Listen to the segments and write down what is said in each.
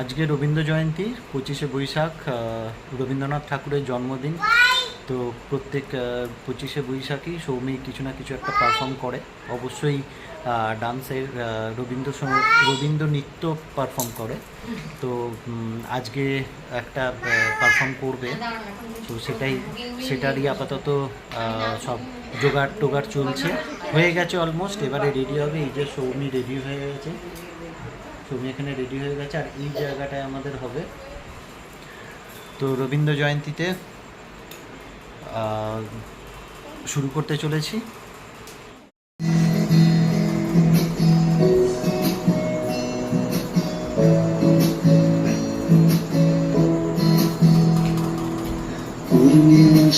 আজকে রবীন্দ্র জয়ন্তী, পঁচিশে বৈশাখ রবীন্দ্রনাথ ঠাকুরের জন্মদিন। তো প্রত্যেক পঁচিশে বৈশাখই সৌমি কিছু না কিছু একটা পারফর্ম করে। অবশ্যই ডান্সের রবীন্দ্র রবীন্দ্র নৃত্য পারফর্ম করে। তো আজকে একটা পারফর্ম করবে। তো সেটাই, সেটারই আপাতত সব জোগাড় টোগাড় চলছে। হয়ে গেছে অলমোস্ট এবারে রেডি হবে। এই যে সৌমি রেডি হয়ে গেছে। সৌমি এখানে রেডি হয়ে গেছে আর এই জায়গাটায় আমাদের হবে। তো রবীন্দ্র জয়ন্তীতে শুরু করতে চলেছি।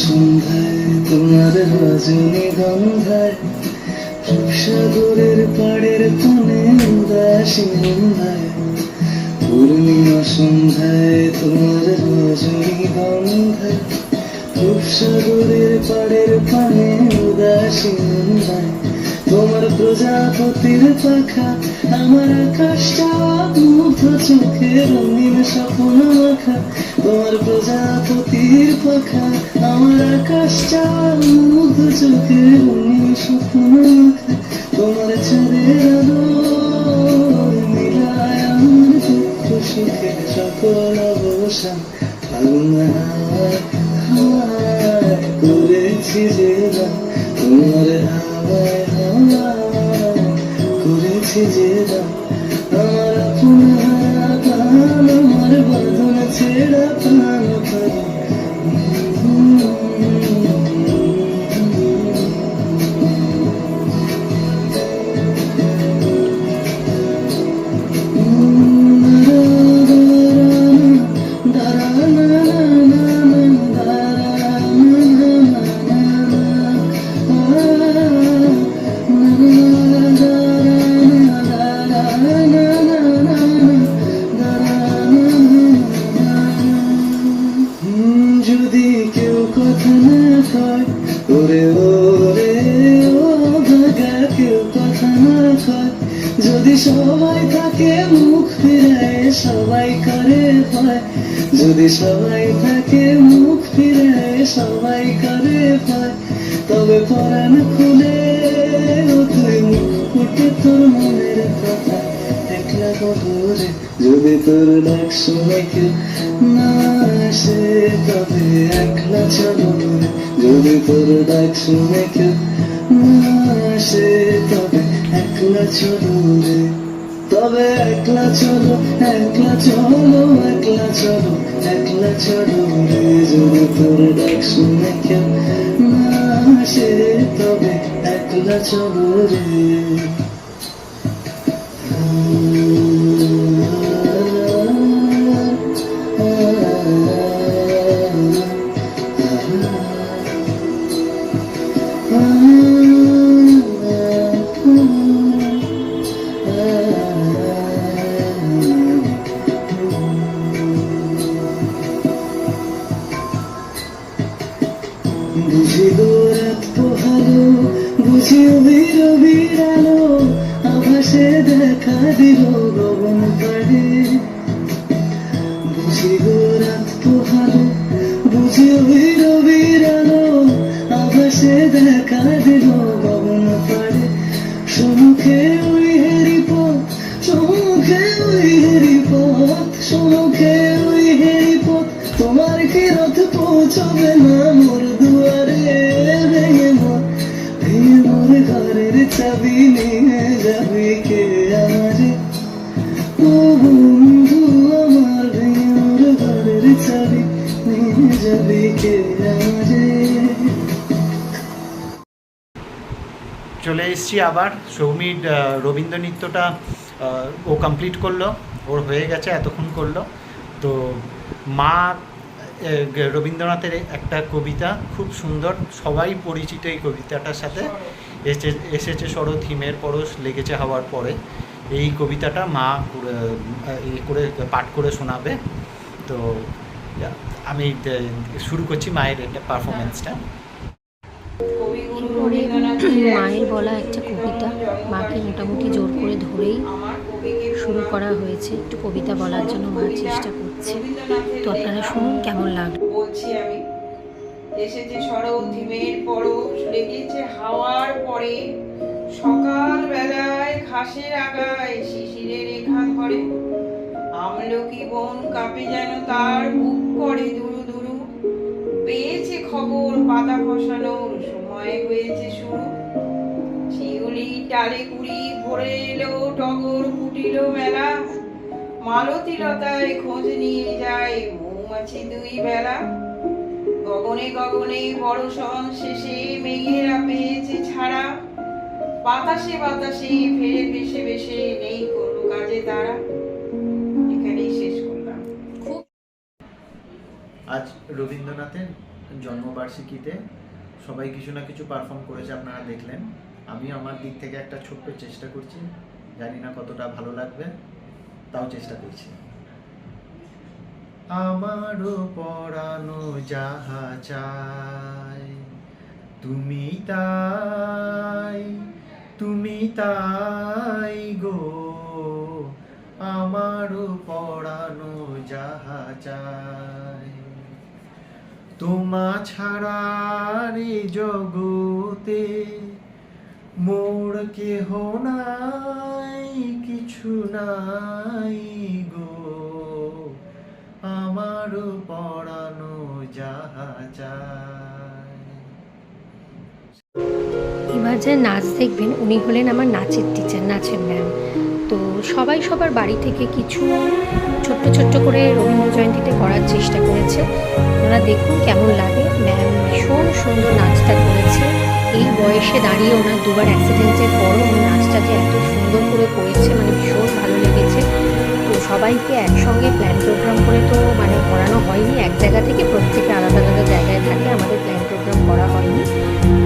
সন্ধ্যায় তোমার রজনী গন্ধায় সাগরের পাড়ের উদাসী সন্ধ্যায় তোমার রজনী গন্ধায় সাগরের পাড়ের পানে উদাসী সন্ধ্যায় তোমার প্রজাপতির পাখা আমার আকাশটা মুগ্ধ চোখে রঙিন স্বপ্ন মাখা। তোমার প্রজাপতির পাখা আমার আকাশটা মুগ্ধ চোখে রঙিন স্বপ্ন মাখা। তোমার চাঁদের আলো সুখের সকল অবসান ফাগুন তবে পরাণ খুলে তুই মুখ তোর মনের কথা একলা কবরে যদি তোর ডাক শুনে কেউ না আসে, তবে একলা চলো। যদি তোর ডাক শুনে কেউ না আসে, তবে একলা চলো রে তবে একলা চলো একলা চলো একলা চলো একলা চলো রে যদি তোর ডাক শুনে না আসে তবে একলা চলো দেখা এসেছি আবার। সৌমির রবীন্দ্র নৃত্যটা ও কমপ্লিট করল, ওর হয়ে গেছে, এতক্ষণ করল। তো মা রবীন্দ্রনাথের একটা কবিতা, খুব সুন্দর, সবাই পরিচিত এই কবিতাটার সাথে। এসে, এসেছে সরো থিমের পরশ, লেগেছে হওয়ার পরে। এই কবিতাটা মা এই করে পাঠ করে শোনাবে। তো, আমি শুরু করছি মায়ের এটা পারফরমেন্সটা এরপরে মায়ের বলা একটা কবিতা। মাকে মোটামুটি জোর করে ধরেই শুরু করা হয়েছে একটু কবিতা বলার জন্য মা চেষ্টা করছে। তো আপনারা শুনুন কেমন লাগল। বলছি আমি, এসেছে শরৎ, হিমের পরশ, লেগেছে হাওয়ার পরে। সকাল বেলায় ঘাসের আগায় শিশিরে রেখা ধরে। আমলকি বন কাঁপে যেন তার বুক করে দুরু দুরু। পেয়েছে খবর পাতা খসানোর সময় হয়েছে শুরু। শিউলি ডালে কুড়ি ভরে এলো টগর ফুটিল মেলা। মালতী লতায় খোঁজ নিয়ে যায় মৌমাছি দুই বেলা। গগনে গগনে বড় সন শেষে মেঘেরা পেয়েছে ছাড়া। বাতাসে বাতাসে ফেরে ভেসে ভেসে নেই কোনো কাজে তারা। এখানেই শেষ করলাম। আজ রবীন্দ্রনাথের জন্মবার্ষিকীতে সবাই কিছু না কিছু পারফর্ম করেছে আপনারা দেখলেন। আমি আমার দিক থেকে একটা ছোট্ট চেষ্টা করছি। জানি না কতটা ভালো লাগবে, তাও চেষ্টা করছি। আমারও পড়ানো যাহা চাই তুমি তাই তুমি তাই গো। আমারও পড়ানো যাহা চাই তোমা ছাড়া রে জগতে মোর কেহ নাই, কিছু নাই গো। আমার পড়ানো যাহা এবার যে নাচ দেখবেন, উনি হলেন আমার নাচের টিচার নাচের ম্যাম তো সবাই সবার বাড়ি থেকে কিছু ছোট্ট ছোট্ট করে রবীন্দ্র জয়ন্তীতে করার চেষ্টা করেছে। ওনারা দেখুন কেমন লাগে। ম্যাম ভীষণ সুন্দর নাচটা করেছে। এই বয়সে দাঁড়িয়ে ওনার দুবার অ্যাক্সিডেন্টের পরও ওনার নাচটা যে এত সুন্দর করে করেছে মানে ভীষণ ভালো লেগেছে। সবাইকে একসঙ্গে প্ল্যান প্রোগ্রাম করে তো মানে করানো হয়নি। এক জায়গা থেকে প্রত্যেকে আলাদা আলাদা জায়গায় থাকে, আমাদের প্ল্যান প্রোগ্রাম করা হয়নি।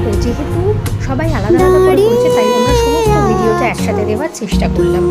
তো যেহেতু সবাই আলাদা আলাদা করে করেছে, তাই আমরা সমস্ত ভিডিওটা একসাথে দেওয়ার চেষ্টা করলাম।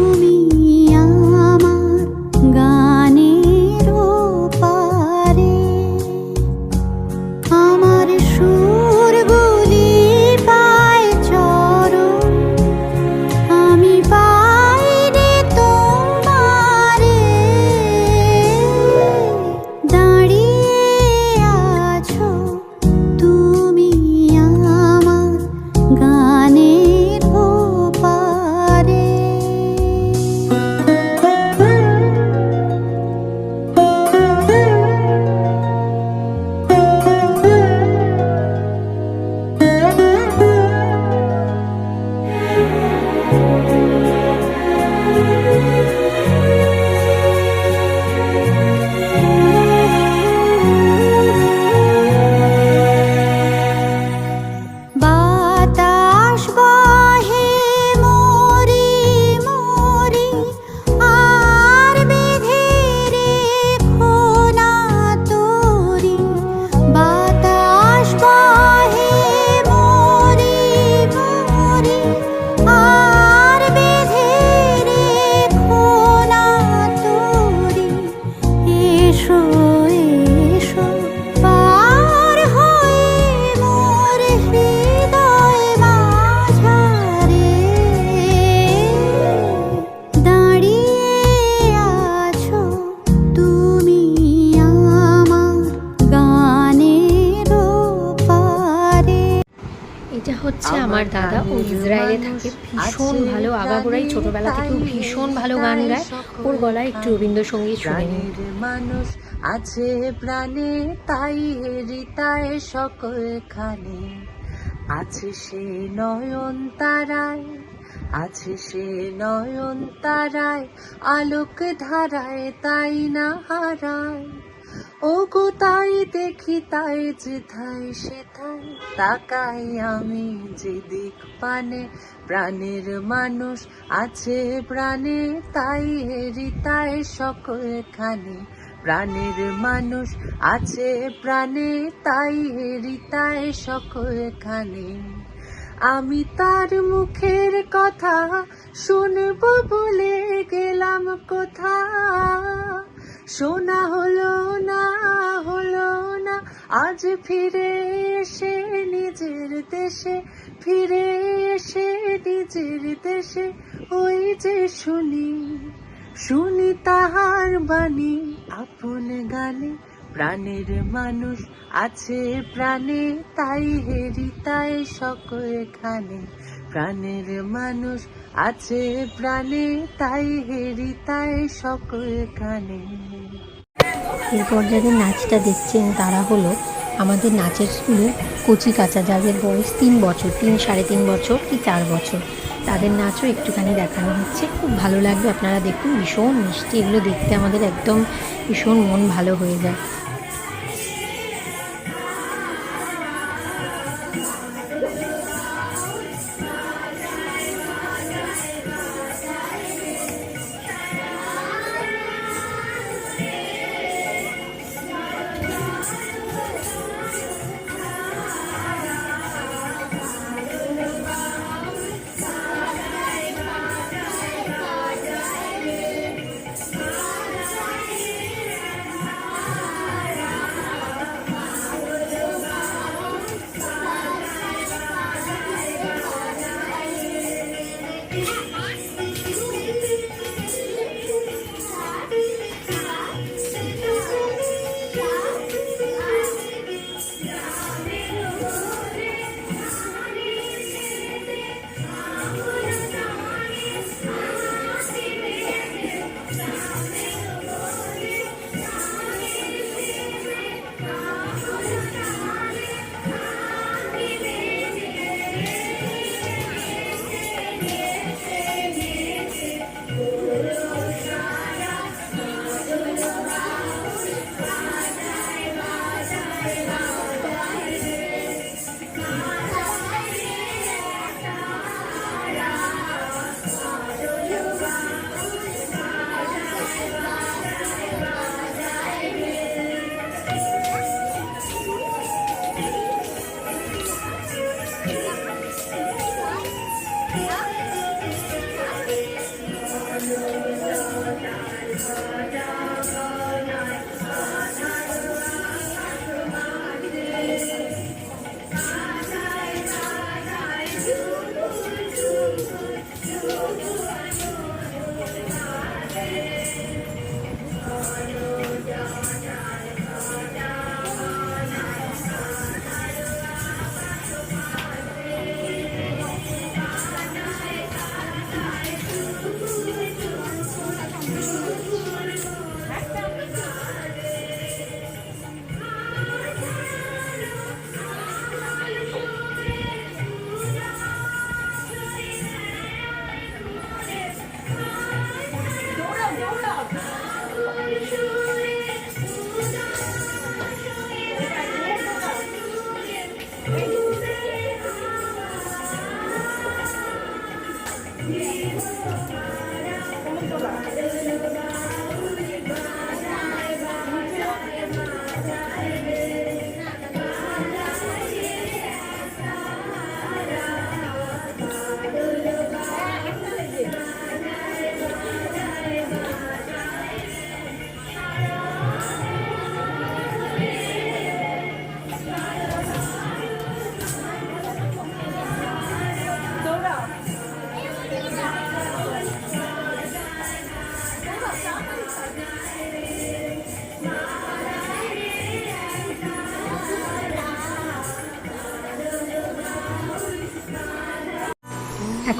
ভীষণ ভালো আগাগোড়াই ছোটবেলা থেকেও ভীষণ ভালো গান গায়। ওর গলায় একটু রবীন্দ্রসঙ্গীত শুনে নিন। মানুষ আছে প্রাণে তাই হৃতায় সকলখানে আছে সে নয়ন তারায় আছে সে নয়ন তারায় আলোক ধারায় তাই না হারায় ও গো তাই দেখি, তাই যেথায় সেথায় তাকাই আমি যে দিক পানে। প্রাণের মানুষ আছে প্রাণে, তাই হৃতায় সকলখানে প্রাণের মানুষ আছে প্রাণে, তাই হৃতায় সকলখানে আমি তার মুখের কথা শুনব বলে গেলাম কোথা? শোনা হলো না হলো না, আজ ফিরে এসে নিজের দেশে, ফিরে এসে নিজের দেশে, ওই যে শুনি শুনি তাহার বাণী, আপন গানে, প্রাণের মানুষ আছে প্রাণে, তাই হেরি তাই সকলখানে প্রাণের মানুষ আছে প্রাণে, তাই হেরি তাই সকলখানে এরপর যাদের নাচটা দেখছেন তারা হলো আমাদের নাচের স্কুলে কচি কাঁচা যাদের বয়স তিন বছর, তিন, সাড়ে তিন বছর কি চার বছর, তাদের নাচও একটুখানি দেখানো হচ্ছে। খুব ভালো লাগবে, আপনারা দেখুন, ভীষণ মিষ্টি, এগুলো দেখতে আমাদের একদম ভীষণ মন ভালো হয়ে যায়।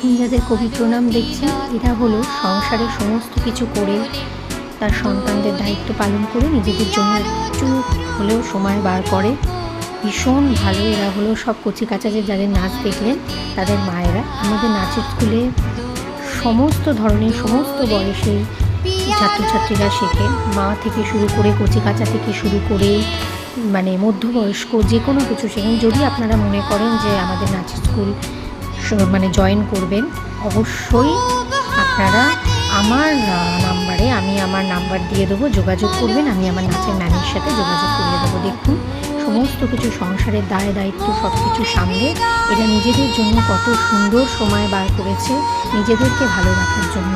এখন যাদের কবি প্রণাম দেখছেন এরা হলো সংসারের সমস্ত কিছু করে তার সন্তানদের দায়িত্ব পালন করে নিজেদের জন্য একটু হলেও সময় বার করে। ভীষণ ভালো এরা হলো সব কচি কাচাদের যাদের নাচ দেখলেন, তাদের মায়েরা। আমাদের নাচের স্কুলে সমস্ত ধরনের, সমস্ত বয়সের ছাত্রছাত্রীরা শেখে। মা থেকে শুরু করে কচি কাচা থেকে শুরু করে মানে মধ্যবয়স্ক যে কোনো কিছু শেখেন। যদি আপনারা মনে করেন যে আমাদের নাচের স্কুল মানে জয়েন করবেন, অবশ্যই আপনারা আমার নাম্বারে আমি আমার নাম্বার দিয়ে দেবো, যোগাযোগ করবেন, আমি আমার নাচের ম্যামের সাথে যোগাযোগ করিয়ে দেবো। দেখুন, সমস্ত কিছু সংসারের দায় দায়িত্ব সব কিছু সামলে এটা নিজেদের জন্য কত সুন্দর সময় বার করেছে, নিজেদেরকে ভালো রাখার জন্য।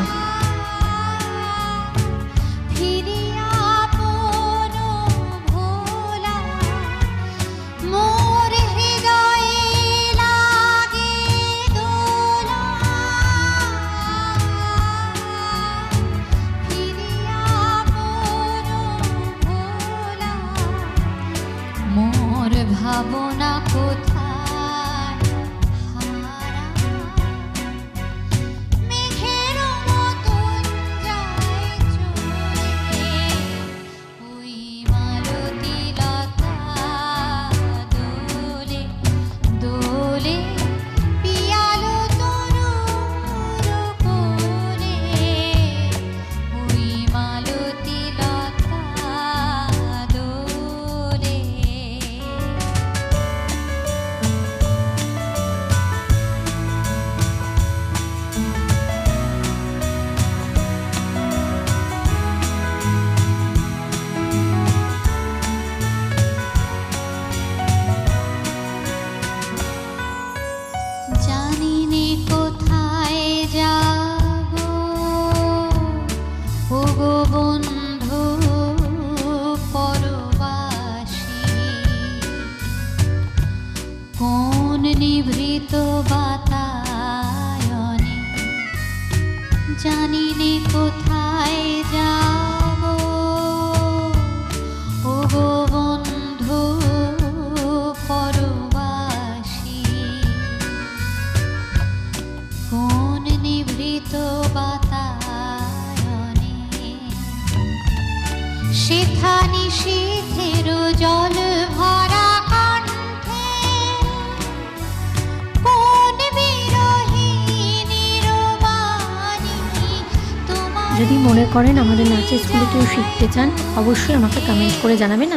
করেন আমাদের নাচের স্কুলে কেউ শিখতে চান অবশ্যই আমাকে কমেন্ট করে জানাবেন।